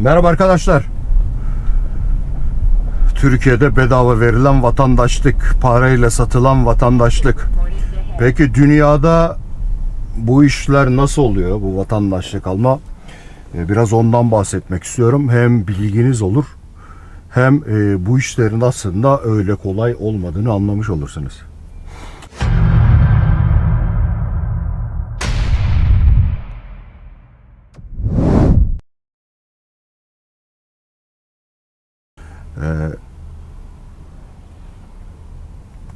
Merhaba arkadaşlar. Türkiye'de bedava verilen vatandaşlık, parayla satılan vatandaşlık. Peki dünyada bu işler nasıl oluyor bu vatandaşlık alma? Ee, Biraz ondan bahsetmek istiyorum. Hem bilginiz olur hem e, bu işlerin aslında öyle kolay olmadığını anlamış olursunuz.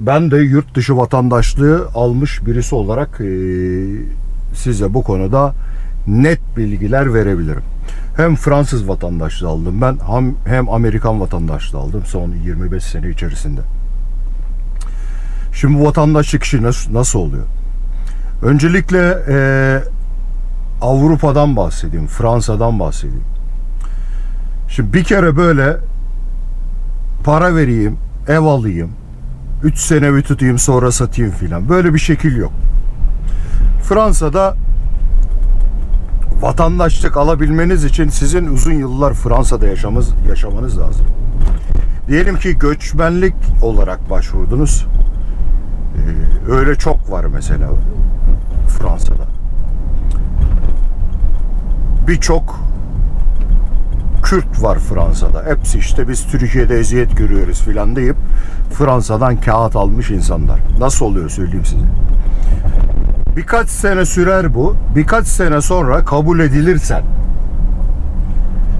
Ben de yurt dışı vatandaşlığı almış birisi olarak e, size bu konuda net bilgiler verebilirim. Hem Fransız vatandaşlığı aldım ben hem, hem Amerikan vatandaşlığı aldım son 25 sene içerisinde. Şimdi bu vatandaşlık işi nasıl, nasıl oluyor? Öncelikle e, Avrupa'dan bahsedeyim, Fransa'dan bahsedeyim. Şimdi bir kere böyle para vereyim, ev alayım, 3 sene bir tutayım sonra satayım filan. Böyle bir şekil yok. Fransa'da vatandaşlık alabilmeniz için sizin uzun yıllar Fransa'da yaşamız, yaşamanız lazım. Diyelim ki göçmenlik olarak başvurdunuz. Ee, öyle çok var mesela Fransa'da. Birçok Kürt var Fransa'da. Hepsi işte biz Türkiye'de eziyet görüyoruz filan deyip Fransa'dan kağıt almış insanlar. Nasıl oluyor söyleyeyim size. Birkaç sene sürer bu. Birkaç sene sonra kabul edilirsen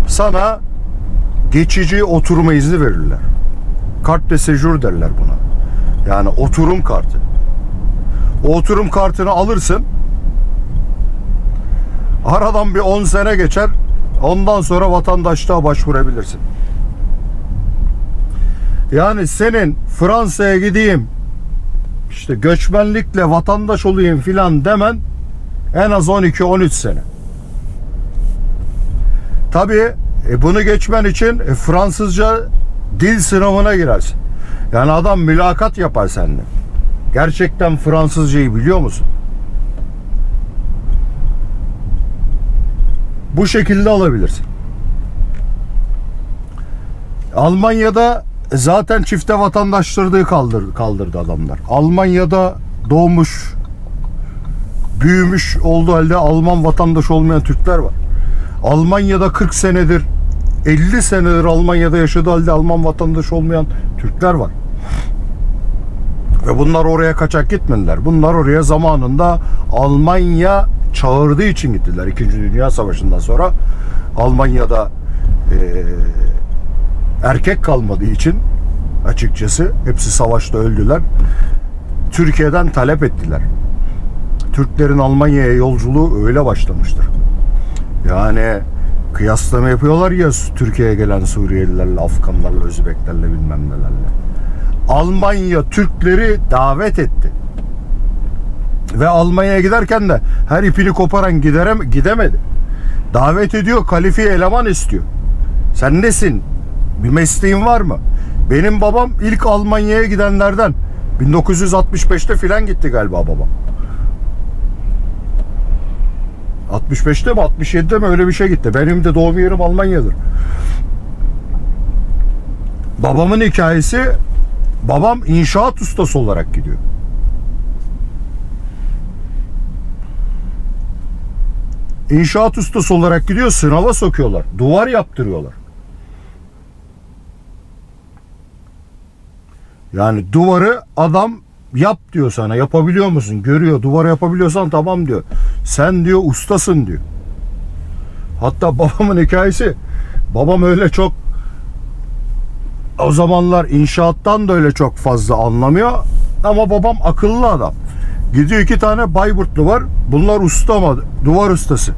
sana geçici oturma izni verirler. Kart de sejur derler buna. Yani oturum kartı. O oturum kartını alırsın. Aradan bir 10 sene geçer. Ondan sonra vatandaşlığa başvurabilirsin. Yani senin Fransa'ya gideyim işte göçmenlikle vatandaş olayım filan demen en az 12-13 sene. Tabii e, bunu geçmen için e, Fransızca dil sınavına girersin. Yani adam mülakat yapar seninle. Gerçekten Fransızcayı biliyor musun? Bu şekilde alabilirsin. Almanya'da zaten çifte vatandaşlığı kaldır, kaldırdı adamlar. Almanya'da doğmuş, büyümüş olduğu halde Alman vatandaş olmayan Türkler var. Almanya'da 40 senedir, 50 senedir Almanya'da yaşadığı halde Alman vatandaş olmayan Türkler var. Ve bunlar oraya kaçak gitmediler. Bunlar oraya zamanında Almanya çağırdığı için gittiler. İkinci Dünya Savaşı'ndan sonra Almanya'da eee erkek kalmadığı için açıkçası hepsi savaşta öldüler. Türkiye'den talep ettiler. Türklerin Almanya'ya yolculuğu öyle başlamıştır. Yani kıyaslama yapıyorlar ya Türkiye'ye gelen Suriyelilerle, Afganlarla, Özbeklerle bilmem nelerle. Almanya Türkleri davet etti. Ve Almanya'ya giderken de her ipini koparan giderem gidemedi. Davet ediyor, kalifiye eleman istiyor. Sen nesin? Bir mesleğin var mı? Benim babam ilk Almanya'ya gidenlerden. 1965'te filan gitti galiba babam. 65'te mi 67'de mi öyle bir şey gitti. Benim de doğum yerim Almanya'dır. Babamın hikayesi babam inşaat ustası olarak gidiyor. İnşaat ustası olarak gidiyor sınava sokuyorlar. Duvar yaptırıyorlar. Yani duvarı adam yap diyor sana. Yapabiliyor musun? Görüyor. Duvarı yapabiliyorsan tamam diyor. Sen diyor ustasın diyor. Hatta babamın hikayesi babam öyle çok o zamanlar inşaattan da öyle çok fazla anlamıyor ama babam akıllı adam. Gidiyor iki tane Bayburtlu var. Bunlar usta ama duvar ustası.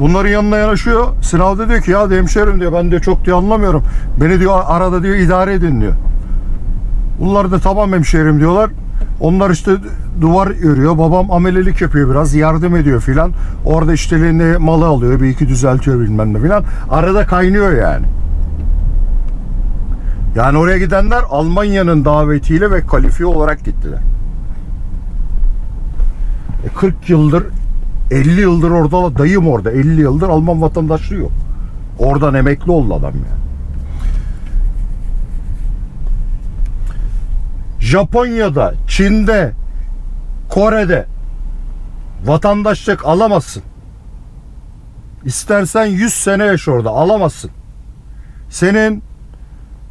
Bunların yanına yanaşıyor. Sınavda diyor ki ya hemşerim diyor ben diyor çok diyor anlamıyorum. Beni diyor arada diyor idare edin diyor. Bunlar da tamam hemşerim diyorlar. Onlar işte duvar örüyor. Babam amelelik yapıyor biraz. Yardım ediyor filan. Orada işlerini malı alıyor. Bir iki düzeltiyor bilmem ne filan. Arada kaynıyor yani. Yani oraya gidenler Almanya'nın davetiyle ve kalifiye olarak gittiler. E 40 yıldır 50 yıldır orada dayım orada 50 yıldır Alman vatandaşlığı yok. Oradan emekli oldu adam ya. Japonya'da, Çin'de, Kore'de vatandaşlık alamazsın. İstersen 100 sene yaş orada alamazsın. Senin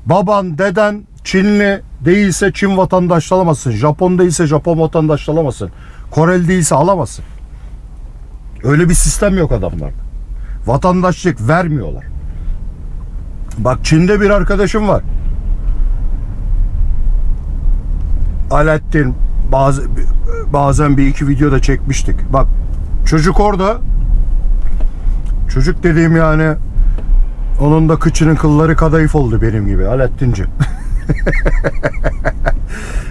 baban, deden Çinli değilse Çin vatandaşlığı alamazsın. Japon değilse Japon vatandaşlığı alamazsın. Koreli değilse alamazsın. Öyle bir sistem yok adamlarda. Vatandaşlık vermiyorlar. Bak Çin'de bir arkadaşım var. Alaaddin bazı bazen bir iki videoda çekmiştik. Bak çocuk orada çocuk dediğim yani onun da kıçının kılları kadayıf oldu benim gibi Alaaddinci.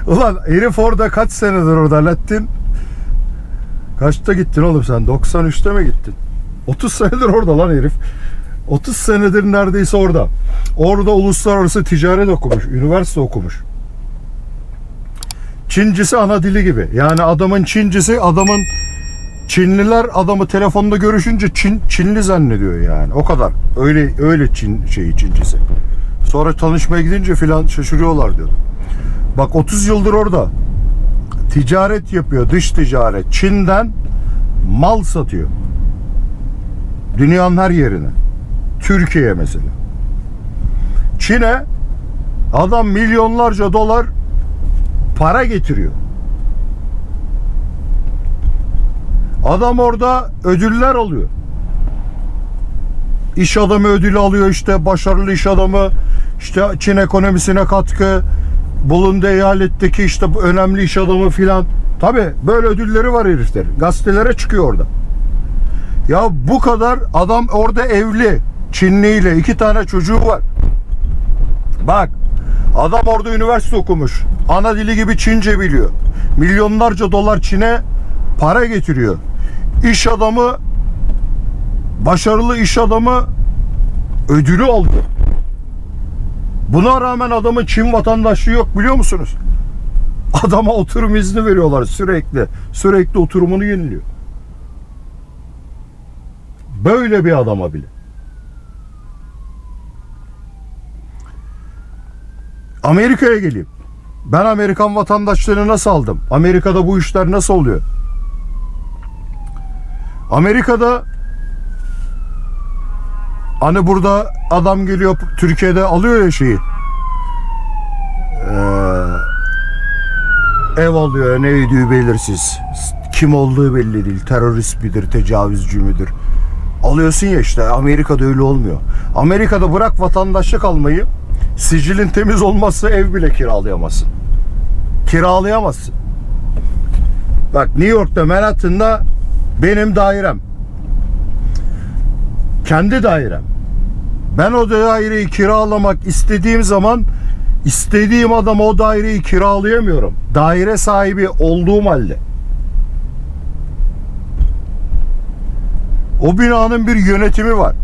Ulan herif orada kaç senedir orada Alaaddin? Kaçta gittin oğlum sen? 93'te mi gittin? 30 senedir orada lan herif. 30 senedir neredeyse orada. Orada uluslararası ticaret okumuş, üniversite okumuş. Çincisi ana dili gibi. Yani adamın Çincisi adamın Çinliler adamı telefonda görüşünce Çin Çinli zannediyor yani. O kadar. Öyle öyle Çin şeyi Çincisi. Sonra tanışmaya gidince filan şaşırıyorlar diyordu. Bak 30 yıldır orada. Ticaret yapıyor, dış ticaret. Çin'den mal satıyor. Dünyanın her yerine. Türkiye'ye mesela. Çin'e adam milyonlarca dolar para getiriyor. Adam orada ödüller alıyor. İş adamı ödülü alıyor işte başarılı iş adamı işte Çin ekonomisine katkı bulunduğu eyaletteki işte önemli iş adamı filan. Tabi böyle ödülleri var herifler. Gazetelere çıkıyor orada. Ya bu kadar adam orada evli. Çinli ile iki tane çocuğu var. Bak adam orada üniversite okumuş. Ana dili gibi Çince biliyor. Milyonlarca dolar Çin'e para getiriyor. İş adamı başarılı iş adamı ödülü aldı. Buna rağmen adamın Çin vatandaşlığı yok biliyor musunuz? Adama oturum izni veriyorlar sürekli. Sürekli oturumunu yeniliyor. Böyle bir adama bile. Amerika'ya geleyim. Ben Amerikan vatandaşlığını nasıl aldım? Amerika'da bu işler nasıl oluyor? Amerika'da hani burada adam geliyor Türkiye'de alıyor ya şeyi. Ee, ev alıyor ne ödüğü belirsiz. Kim olduğu belli değil. Terörist midir, tecavüzcü müdür? Alıyorsun ya işte Amerika'da öyle olmuyor. Amerika'da bırak vatandaşlık almayı sicilin temiz olmazsa ev bile kiralayamazsın. Kiralayamazsın. Bak New York'ta Manhattan'da benim dairem. Kendi dairem. Ben o daireyi kiralamak istediğim zaman istediğim adama o daireyi kiralayamıyorum. Daire sahibi olduğum halde. O binanın bir yönetimi var.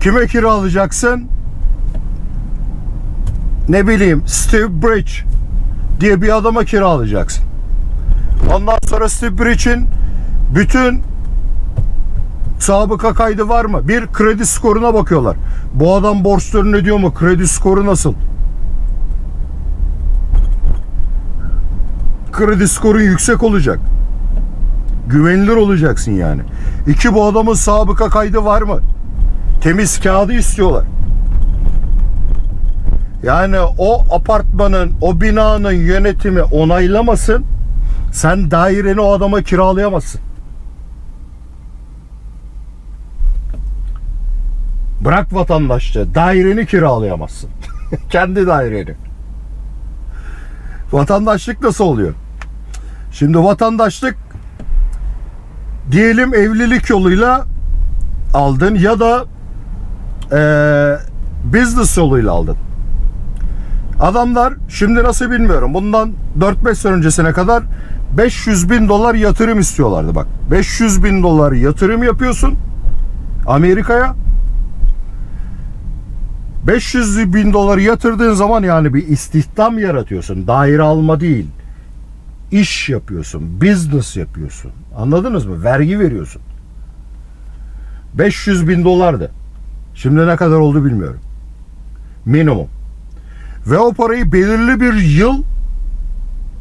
Kime kiralayacaksın? Ne bileyim Steve Bridge diye bir adama kiralayacaksın. Ondan sonra Steve Bridge'in bütün sabıka kaydı var mı? Bir kredi skoruna bakıyorlar. Bu adam borçlarını ödüyor mu? Kredi skoru nasıl? Kredi skorun yüksek olacak. Güvenilir olacaksın yani. İki bu adamın sabıka kaydı var mı? Temiz kağıdı istiyorlar. Yani o apartmanın, o binanın yönetimi onaylamasın. Sen daireni o adama kiralayamazsın. Bırak vatandaşlığı. Daireni kiralayamazsın. Kendi daireni. Vatandaşlık nasıl oluyor? Şimdi vatandaşlık diyelim evlilik yoluyla aldın ya da eee business yoluyla aldın. Adamlar şimdi nasıl bilmiyorum. Bundan 4-5 sene öncesine kadar 500 bin dolar yatırım istiyorlardı bak. 500 bin dolar yatırım yapıyorsun Amerika'ya. 500 bin doları yatırdığın zaman yani bir istihdam yaratıyorsun. Daire alma değil. İş yapıyorsun. Business yapıyorsun. Anladınız mı? Vergi veriyorsun. 500 bin dolardı. Şimdi ne kadar oldu bilmiyorum. Minimum. Ve o parayı belirli bir yıl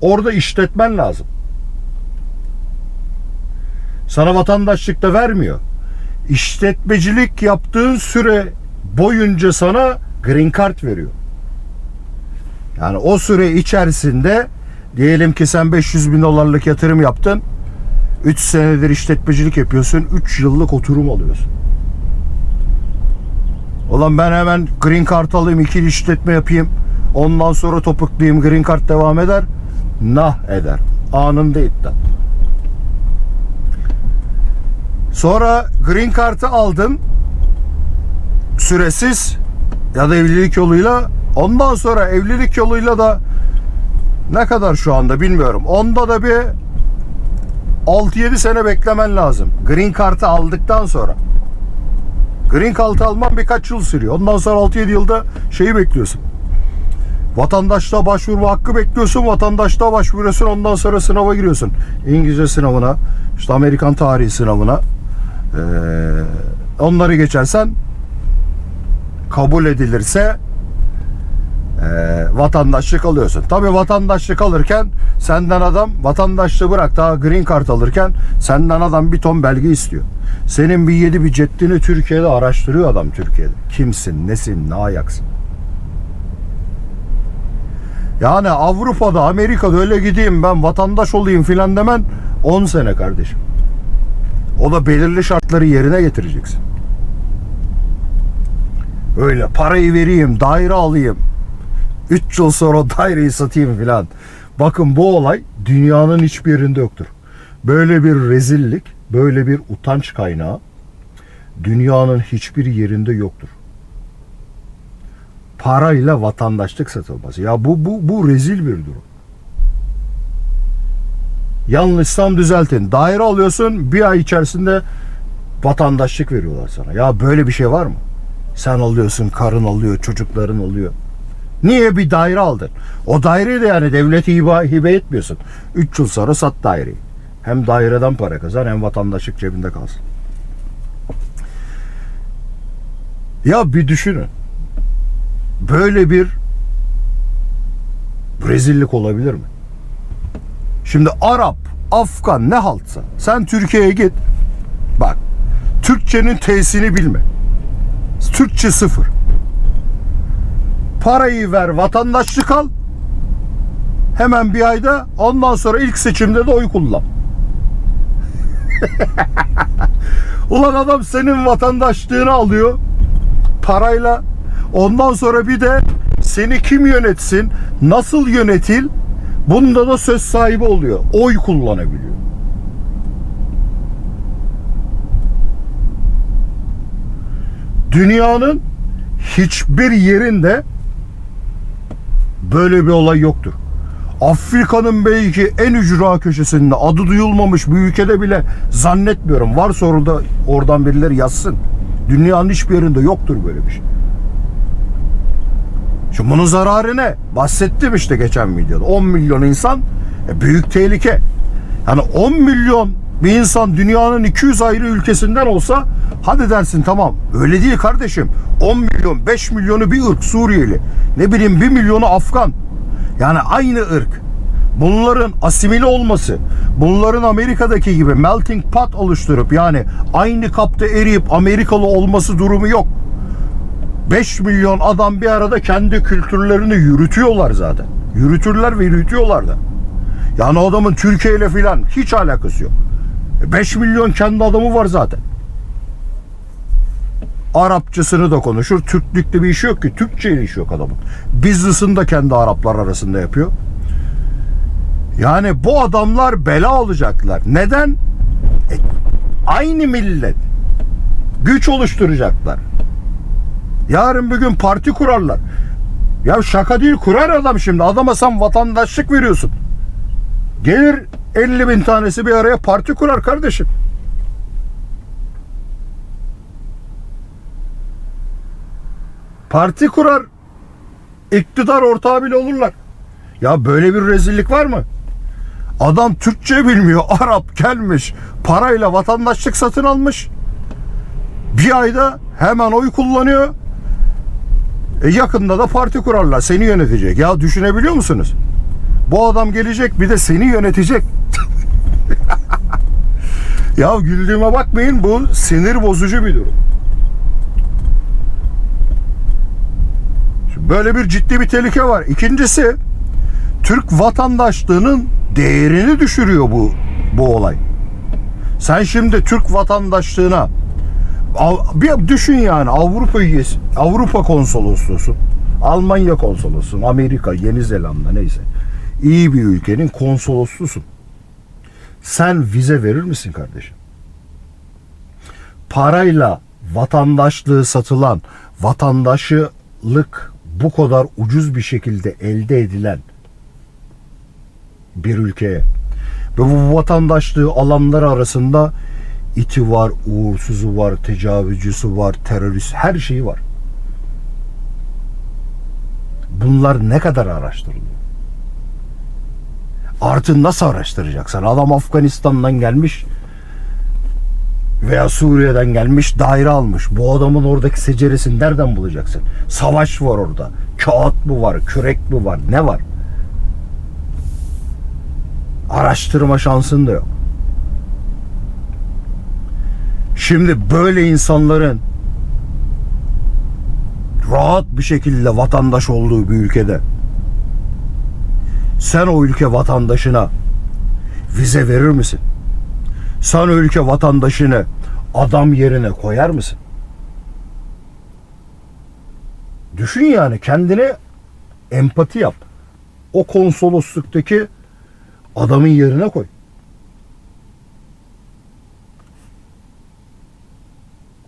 orada işletmen lazım. Sana vatandaşlık da vermiyor. İşletmecilik yaptığın süre boyunca sana green card veriyor. Yani o süre içerisinde diyelim ki sen 500 bin dolarlık yatırım yaptın. 3 senedir işletmecilik yapıyorsun. 3 yıllık oturum alıyorsun. Ulan ben hemen green card alayım, ikili işletme yapayım. Ondan sonra topuklayayım, green card devam eder. Nah eder. Anında iptal. Sonra green card'ı aldın. Süresiz ya da evlilik yoluyla. Ondan sonra evlilik yoluyla da ne kadar şu anda bilmiyorum. Onda da bir 6-7 sene beklemen lazım. Green Card'ı aldıktan sonra. Green Card'ı alman birkaç yıl sürüyor. Ondan sonra 6-7 yılda şeyi bekliyorsun. Vatandaşlığa başvurma hakkı bekliyorsun. Vatandaşlığa başvuruyorsun. Ondan sonra sınava giriyorsun. İngilizce sınavına, işte Amerikan tarihi sınavına. Ee, onları geçersen kabul edilirse e, vatandaşlık alıyorsun. Tabii vatandaşlık alırken senden adam vatandaşlığı bırak daha green card alırken senden adam bir ton belge istiyor. Senin bir yedi bir ceddini Türkiye'de araştırıyor adam Türkiye'de. Kimsin, nesin, ne ayaksın? Yani Avrupa'da, Amerika'da öyle gideyim ben vatandaş olayım filan demen 10 sene kardeşim. O da belirli şartları yerine getireceksin. Öyle parayı vereyim, daire alayım. 3 yıl sonra daireyi satayım filan. Bakın bu olay dünyanın hiçbir yerinde yoktur. Böyle bir rezillik, böyle bir utanç kaynağı dünyanın hiçbir yerinde yoktur. Parayla vatandaşlık satılması. Ya bu bu bu rezil bir durum. Yanlışsam düzeltin. Daire alıyorsun bir ay içerisinde vatandaşlık veriyorlar sana. Ya böyle bir şey var mı? Sen alıyorsun, karın alıyor, çocukların alıyor. Niye bir daire aldın? O daireyi de yani devlete hibe, hibe etmiyorsun. 3 yıl sonra sat daireyi. Hem daireden para kazan hem vatandaşlık cebinde kalsın. Ya bir düşünün. Böyle bir rezillik olabilir mi? Şimdi Arap, Afgan ne haltsa sen Türkiye'ye git. Bak Türkçenin T'sini bilme. Türkçe sıfır. Parayı ver vatandaşlık al. Hemen bir ayda ondan sonra ilk seçimde de oy kullan. Ulan adam senin vatandaşlığını alıyor parayla. Ondan sonra bir de seni kim yönetsin, nasıl yönetil bunda da söz sahibi oluyor. Oy kullanabiliyor. Dünyanın hiçbir yerinde böyle bir olay yoktur. Afrika'nın belki en ücra köşesinde adı duyulmamış bir ülkede bile zannetmiyorum. Varsa orada oradan birileri yazsın. Dünyanın hiçbir yerinde yoktur böyle bir şey. Şimdi bunun zararı ne? Bahsettim işte geçen videoda. 10 milyon insan e, büyük tehlike. Yani 10 milyon bir insan dünyanın 200 ayrı ülkesinden olsa hadi dersin tamam. Öyle değil kardeşim. 10 milyon, 5 milyonu bir ırk Suriyeli. Ne bileyim 1 milyonu Afgan. Yani aynı ırk. Bunların asimile olması, bunların Amerika'daki gibi melting pot oluşturup yani aynı kapta eriyip Amerikalı olması durumu yok. 5 milyon adam bir arada kendi kültürlerini yürütüyorlar zaten. Yürütürler ve yürütüyorlar da. Yani adamın Türkiye ile filan hiç alakası yok. 5 milyon kendi adamı var zaten. Arapçasını da konuşur. Türklükte bir işi yok ki. Türkçe ile işi yok adamın. Business'ını da kendi Araplar arasında yapıyor. Yani bu adamlar bela olacaklar. Neden? E, aynı millet. Güç oluşturacaklar. Yarın bir gün parti kurarlar. Ya şaka değil kurar adam şimdi. Adama sen vatandaşlık veriyorsun. Gelir 50 bin tanesi bir araya parti kurar kardeşim. Parti kurar. İktidar ortağı bile olurlar. Ya böyle bir rezillik var mı? Adam Türkçe bilmiyor. Arap gelmiş. Parayla vatandaşlık satın almış. İki ayda hemen oy kullanıyor. E yakında da parti kurarlar. Seni yönetecek. Ya düşünebiliyor musunuz? Bu adam gelecek bir de seni yönetecek. ya güldüğüme bakmayın bu sinir bozucu bir durum. Şimdi böyle bir ciddi bir tehlike var. İkincisi Türk vatandaşlığının değerini düşürüyor bu bu olay. Sen şimdi Türk vatandaşlığına bir düşün yani Avrupa üyesi, Avrupa konsolosluğusun, Almanya konsolosluğun, Amerika, Yeni Zelanda neyse. İyi bir ülkenin konsoloslusun. Sen vize verir misin kardeşim? Parayla vatandaşlığı satılan, vatandaşlık bu kadar ucuz bir şekilde elde edilen bir ülkeye ve bu vatandaşlığı alanlar arasında iti var, uğursuzu var, tecavüzcüsü var, terörist her şeyi var. Bunlar ne kadar araştırılıyor? Artı nasıl araştıracaksın? Adam Afganistan'dan gelmiş veya Suriye'den gelmiş daire almış. Bu adamın oradaki seceresini nereden bulacaksın? Savaş var orada. Kağıt mı var? Kürek mi var? Ne var? Araştırma şansın da yok. Şimdi böyle insanların rahat bir şekilde vatandaş olduğu bir ülkede sen o ülke vatandaşına vize verir misin? Sen o ülke vatandaşını adam yerine koyar mısın? Düşün yani kendine empati yap. O konsolosluktaki adamın yerine koy.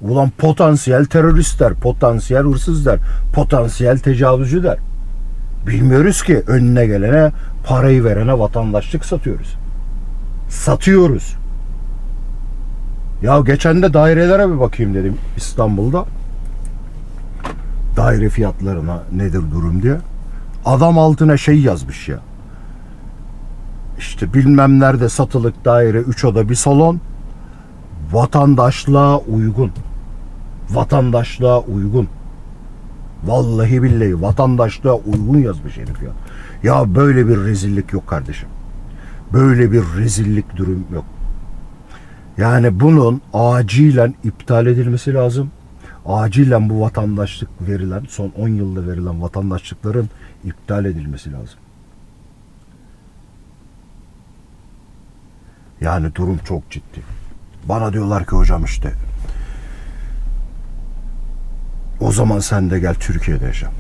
Ulan potansiyel teröristler, potansiyel hırsızlar, potansiyel tecavüzcü der. Bilmiyoruz ki önüne gelene parayı verene vatandaşlık satıyoruz. Satıyoruz. Ya geçen de dairelere bir bakayım dedim İstanbul'da. Daire fiyatlarına nedir durum diye. Adam altına şey yazmış ya. İşte bilmem nerede satılık daire 3 oda bir salon vatandaşlığa uygun. Vatandaşlığa uygun. Vallahi billahi vatandaşlığa uygun yazmış herif ya. Ya böyle bir rezillik yok kardeşim. Böyle bir rezillik durum yok. Yani bunun acilen iptal edilmesi lazım. Acilen bu vatandaşlık verilen, son 10 yılda verilen vatandaşlıkların iptal edilmesi lazım. Yani durum çok ciddi. Bana diyorlar ki hocam işte o zaman sen de gel Türkiye'de yaşa.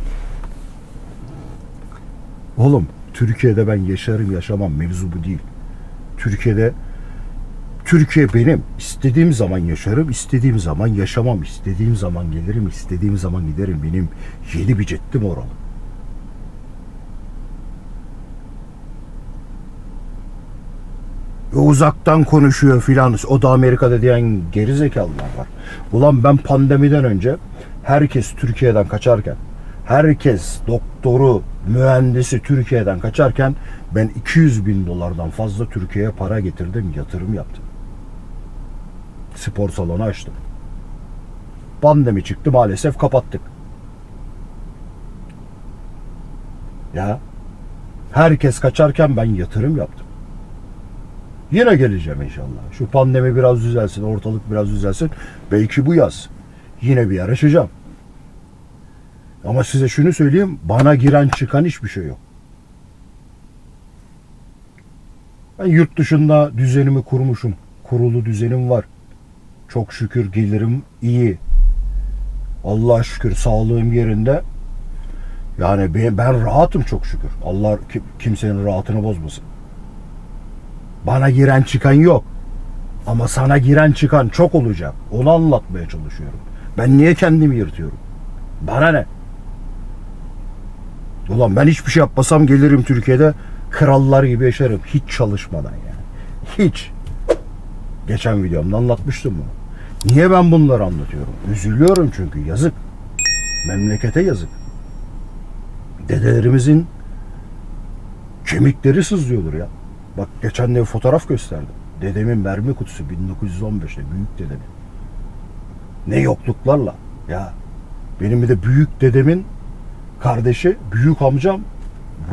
Oğlum Türkiye'de ben yaşarım yaşamam mevzu bu değil. Türkiye'de Türkiye benim. İstediğim zaman yaşarım, istediğim zaman yaşamam, istediğim zaman gelirim, istediğim zaman giderim. Benim yeni bir cettim oralı. Ve uzaktan konuşuyor filan. O da Amerika'da diyen geri zekalılar var. Ulan ben pandemiden önce herkes Türkiye'den kaçarken herkes doktoru, mühendisi Türkiye'den kaçarken ben 200 bin dolardan fazla Türkiye'ye para getirdim, yatırım yaptım. Spor salonu açtım. Pandemi çıktı maalesef kapattık. Ya herkes kaçarken ben yatırım yaptım. Yine geleceğim inşallah. Şu pandemi biraz düzelsin, ortalık biraz düzelsin. Belki bu yaz yine bir yer açacağım. Ama size şunu söyleyeyim, bana giren çıkan hiçbir şey yok. Ben yurt dışında düzenimi kurmuşum. Kurulu düzenim var. Çok şükür gelirim iyi. Allah'a şükür sağlığım yerinde. Yani ben, ben rahatım çok şükür. Allah kim- kimsenin rahatını bozmasın. Bana giren çıkan yok. Ama sana giren çıkan çok olacak. Onu anlatmaya çalışıyorum. Ben niye kendimi yırtıyorum? Bana ne? Ulan ben hiçbir şey yapmasam gelirim Türkiye'de krallar gibi yaşarım. Hiç çalışmadan yani. Hiç. Geçen videomda anlatmıştım bunu. Niye ben bunları anlatıyorum? Üzülüyorum çünkü yazık. Memlekete yazık. Dedelerimizin kemikleri sızlıyordur ya. Bak geçen de fotoğraf gösterdim. Dedemin mermi kutusu 1915'te büyük dedemin. Ne yokluklarla. Ya benim bir de büyük dedemin kardeşi, büyük amcam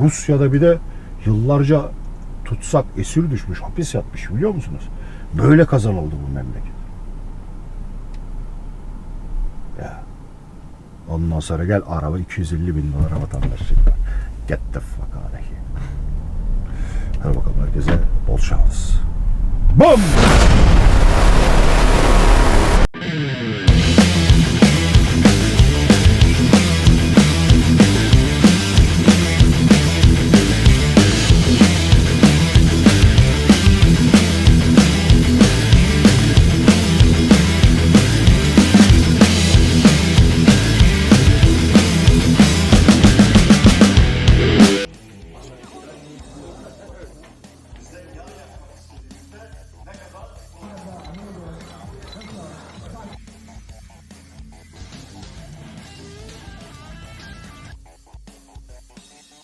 Rusya'da bir de yıllarca tutsak esir düşmüş, hapis yatmış biliyor musunuz? Böyle kazanıldı bu memleket. Ya. Ondan sonra gel araba 250 bin dolara vatandaşlık var. Get the fuck out of here. Hadi bakalım herkese bol şans. Bum!